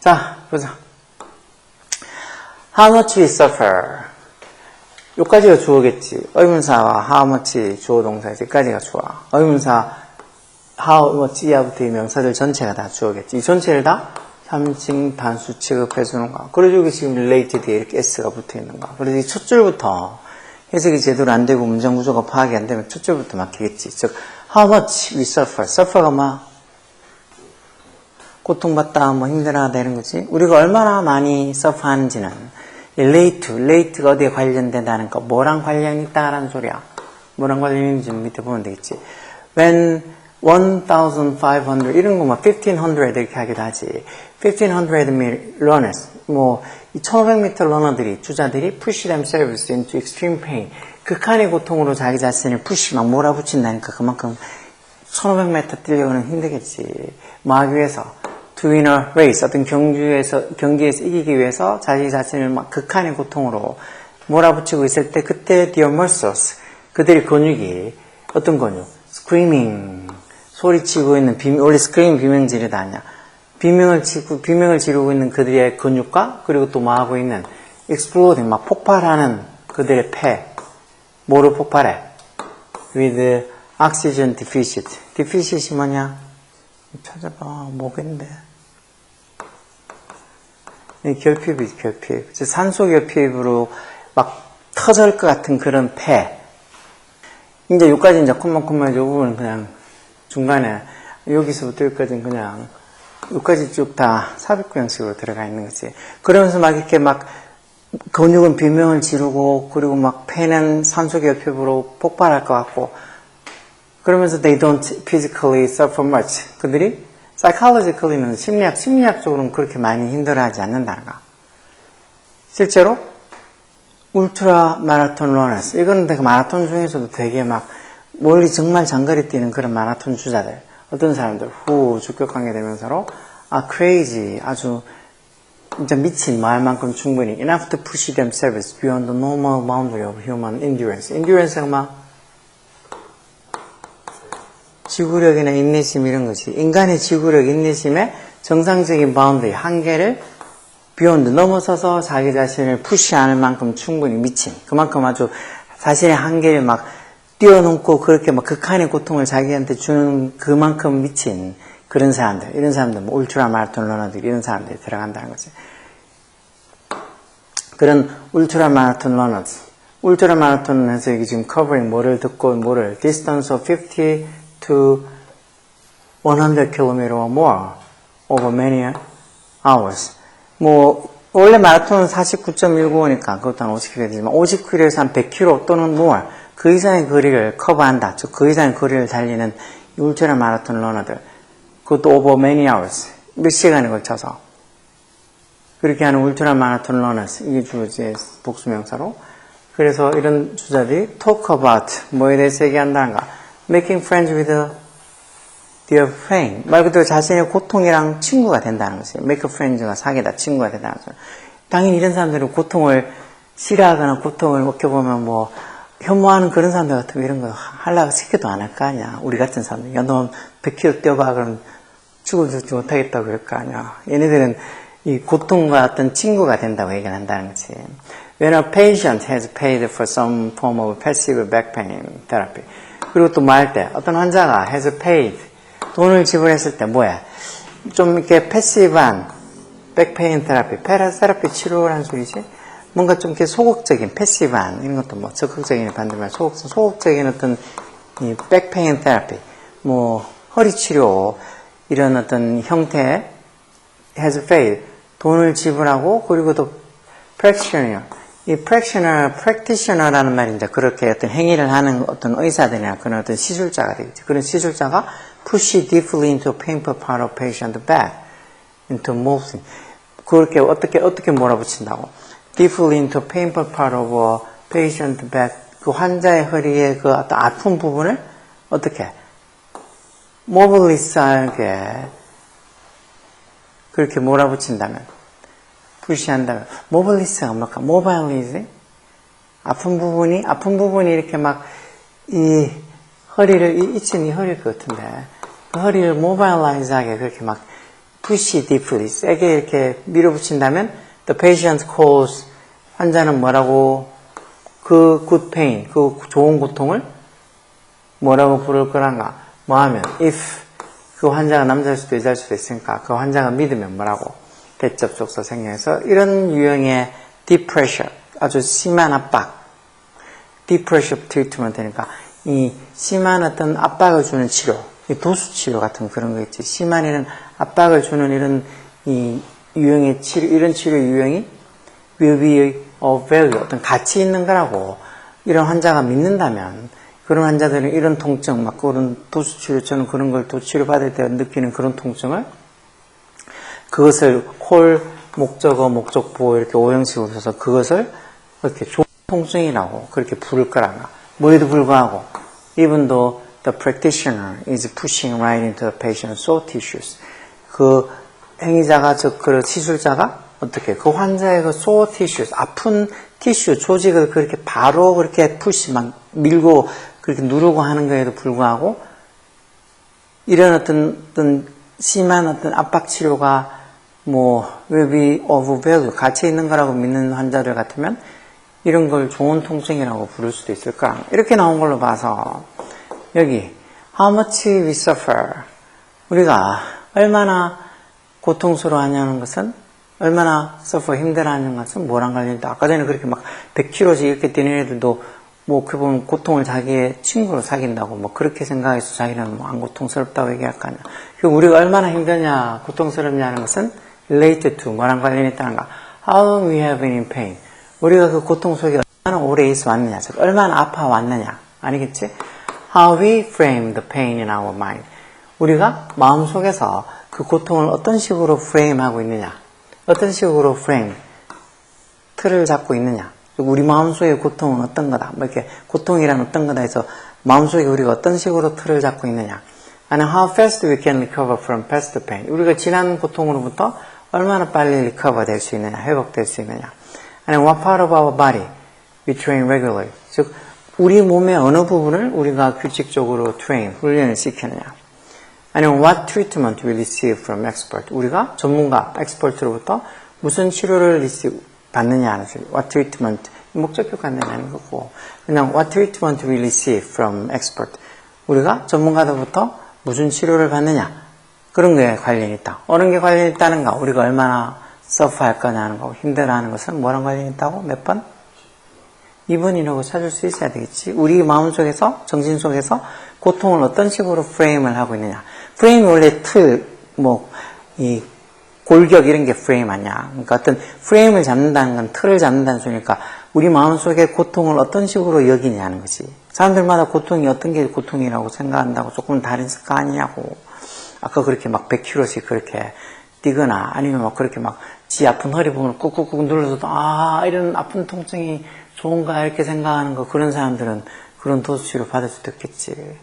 자, 보자. How much we suffer. 요까지가 주어겠지. 의문사와 how much 주어 동사에서 여기까지가 주어. 의문사 how much 이하부터 이 명사들 전체가 다 주어겠지. 이 전체를 다 3층 단수 취급해 주는 거. 그래서 여기 지금 related에 이렇게 s가 붙어 있는 거. 그래서 이 첫 줄부터 해석이 제대로 안 되고 문장 구조가 파악이 안 되면 첫 줄부터 막히겠지. 즉, how much we suffer. suffer가 뭐? 고통받다, 뭐 힘들어하다 이런 거지. 우리가 얼마나 많이 서프하는지는 relate, relate가 어디에 관련된다는 거, 뭐랑 관련이 있다라는 소리야. 뭐랑 관련이 있는지 밑에 보면 되겠지. When 1,500 이런 거뭐 1,500 이렇게 하기도 하지. 1,500 runners 뭐 1,500m 러너들이 주자들이 push themselves into extreme pain. 극한의 고통으로 자기 자신을 push 막 몰아붙인다니까 그만큼 1,500m 뛰려고는 힘들겠지. 뭐 하기 위해서 to win a race 어떤 경주에서 경기에서 이기기 위해서 자기 자신을 막 극한의 고통으로 몰아붙이고 있을 때 그때 their muscles 그들의 근육이 어떤 근육? screaming. 소리치고 있는 비명 원래 scream 비명지르다 아니야 비명을 치고 비명을 지르고 있는 그들의 근육과 그리고 또뭐 하고 있는 exploding 막 폭발하는 그들의 폐 뭐로 폭발해? With oxygen deficit. Deficit이 뭐냐? 찾아봐 뭐겠는데. 이 결핍이지 결핍. 즉 산소 결핍으로 막 터질 것 같은 그런 폐. 이제 여기까지 이제 콤마콤마 요 부분은 그냥 중간에 여기서부터 여기까지는 그냥 여기까지 쭉 다 삽입구 형식으로 들어가 있는 거지 그러면서 막 이렇게 막 근육은 비명을 지르고 그리고 막 폐는 산소 결핍으로 폭발할 것 같고 그러면서 they don't physically suffer much. 그들이 psychologically는 심리학, 심리학적으로는 그렇게 많이 힘들어하지 않는다는 거. 실제로 울트라 마라톤 러너스 이거는 마라톤 중에서도 되게 막 멀리 정말 장거리 뛰는 그런 마라톤 주자들 어떤 사람들 후 주격하게 되면서로 아 crazy 아주 진짜 미친 말 만큼 충분히 enough to push themselves beyond the normal boundary of human endurance. Endurance가 막 지구력이나 인내심 이런 것이 인간의 지구력, 인내심의 정상적인 바운드의 한계를 비욘드 넘어서서 자기 자신을 푸시하는 만큼 충분히 미친. 그만큼 아주 자신의 한계를 막 뛰어넘고 그렇게 막 극한의 고통을 자기한테 주는 그만큼 미친 그런 사람들 이런 사람들 뭐 울트라 마라톤 러너들 이런 사람들이 들어간다는 거지 그런 울트라 마라톤 러너즈 울트라 마라톤에서 여기 지금 커버링 뭐를 듣고 뭐를 distance of 50 to 100 km or more over many hours. 뭐 원래 마라톤은 49.195니까 그것도 한 50km 되지만 50km에서 한 100km 또는 more 그 이상의 거리를 커버한다. 즉 그 이상의 거리를 달리는 울트라 마라톤 러너들 그것도 over many hours 몇 시간에 걸쳐서 그렇게 하는 울트라 마라톤 러너스 이게 주로 이제 복수명사로 그래서 이런 주자들이 talk about 뭐에 대해서 얘기한다는가 making friends with their pain. 말 그대로 자신의 고통이랑 친구가 된다는 것이에요. make friends가 사귀다, 친구가 된다는 거죠. 당연히 이런 사람들은 고통을 싫어하거나 고통을 겪어보면 뭐, 혐오하는 그런 사람들 같으면 이런 거 하려고 시켜도 안 할 거 아니야. 우리 같은 사람들. 야, 너 100km 뛰어봐. 그럼 죽을 죽지 못하겠다고 그럴 거 아니야. 얘네들은 이 고통과 어떤 친구가 된다고 얘기를 한다는 거지. When a patient has paid for some form of passive back pain therapy. 그리고 또뭐할때 어떤 환자가 has paid 돈을 지불했을 때 뭐야 좀 이렇게 패시브한 백페인 테라피 페라세라피 치료라는 소리지 뭔가 좀 이렇게 소극적인 패시브한 이런 것도 뭐 적극적인 반대말 소극 소극적인 어떤 이 백페인 테라피 뭐 허리 치료 이런 어떤 형태 has paid 돈을 지불하고 그리고 또 practitioner 이 practitioner, practitioner라는 말이 이제 그렇게 어떤 행위를 하는 어떤 의사들이나 그런 어떤 시술자가 되겠죠. 그런 시술자가 push deeply into painful part of patient back into moving. 그렇게 어떻게 어떻게 몰아붙인다고? Deeply into painful part of a patient back 그 환자의 허리의 그 어떤 아픈 부분을 어떻게 모블리스하게 그렇게 몰아붙인다면 푸시한다면 모빌리스가 뭘까? 모바일리즈? 아픈 부분이, 아픈 부분이 이렇게 막, 이, 허리를, 이, 이층이 허리일 것 같은데, 그 허리를 모바일라이즈하게 그렇게 막, push deeply, 세게 이렇게 밀어붙인다면, the patient calls, 환자는 뭐라고, 그 good pain, 그 좋은 고통을 뭐라고 부를 거란가? 뭐 하면, if, 그 환자가 남자일 수도 여자일 수도 있으니까, 그 환자가 믿으면 뭐라고? 대접촉소 생겨서, 이런 유형의 depression, 아주 심한 압박, depression treatment 되니까, 이 심한 어떤 압박을 주는 치료, 이 도수 치료 같은 그런 거 있지. 심한 이런 압박을 주는 이런 이 유형의 치료, 이런 치료 유형이 will of value, 어떤 가치 있는 거라고 이런 환자가 믿는다면 그런 환자들은 이런 통증, 막 그런 도수 치료처럼 그런 걸또 치료받을 때 느끼는 그런 통증을 그것을 콜, 목적어, 목적보 이렇게 오형식으로 써서 그것을 이렇게 좋은 통증이라고 그렇게 부를 거란가. 뭐에도 불구하고 though the practitioner is pushing right into the patient's soft tissues 그 행위자가 즉 그 시술자가 어떻게 그 환자의 그 소어 티슈 아픈 티슈 조직을 그렇게 바로 그렇게 푸시 막 밀고 그렇게 누르고 하는 거에도 불구하고 이런 어떤 어떤 심한 어떤 압박 치료가 뭐 be of value 가치 있는 거라고 믿는 환자들 같으면 이런 걸 좋은 통증이라고 부를 수도 있을까 이렇게 나온 걸로 봐서 여기 how much we suffer. 우리가 얼마나 고통스러워하냐는 것은 얼마나 suffer 힘들어하는 것은 뭐랑 관련이다. 아까 전에 그렇게 막 100kg씩 이렇게 뛰는 애들도 뭐그 보면 고통을 자기의 친구로 사귄다고 뭐 그렇게 생각해서 자기는 뭐 안 고통스럽다고 얘기할 거 아니야. 그 우리가 얼마나 힘드냐, 고통스럽냐는 것은 related to 뭐랑 관련이 있다는가. How long we have been in pain. 우리가 그 고통 속에 얼마나 오래 있어 왔느냐, 즉 얼마나 아파 왔느냐. 아니겠지? How we frame the pain in our mind. 우리가 마음 속에서 그 고통을 어떤 식으로 프레임하고 있느냐. 어떤 식으로 프레임, 틀을 잡고 있느냐. 우리 마음속의 고통은 어떤 거다. 뭐 이렇게 고통이란 어떤 거다 해서 마음속에 우리가 어떤 식으로 틀을 잡고 있느냐. 아니 how fast we can recover from past pain. 우리가 지난 고통으로부터 얼마나 빨리 recover 될 수 있느냐, 회복될 수 있느냐. 아니 what part of our body we train regularly. 즉 우리 몸의 어느 부분을 우리가 규칙적으로 train, 훈련을 시키느냐. 아니면 what treatment we receive from expert. 우리가 전문가, expert로부터 무슨 치료를 receive, 받느냐 하는 소리. what treatment. 목적격 관련하는 거고. 그냥 what treatment we receive from expert. 우리가 전문가들부터 무슨 치료를 받느냐. 그런 게 관련이 있다. 어느 게 관련이 있다는가. 우리가 얼마나 suffer할 거냐 하는 거. 힘들어하는 것은 뭐랑 관련이 있다고? 몇 번? 2번이라고 찾을 수 있어야 되겠지. 우리 마음속에서, 정신 속에서 고통을 어떤 식으로 프레임을 하고 있느냐. 프레임이 원래 틀, 뭐, 이, 골격 이런 게 프레임 아니야. 그러니까 어떤 프레임을 잡는다는 건 틀을 잡는다는 소리니까 우리 마음속에 고통을 어떤 식으로 여기냐는 거지. 사람들마다 고통이 어떤 게 고통이라고 생각한다고 조금 다른 거 아니냐고. 아까 그렇게 막 100kg씩 그렇게 뛰거나 아니면 막 그렇게 막 지 아픈 허리 부분을 꾹꾹꾹 눌러서도 아, 이런 아픈 통증이 좋은가 이렇게 생각하는 거 그런 사람들은 그런 도수치료 받을 수도 있겠지.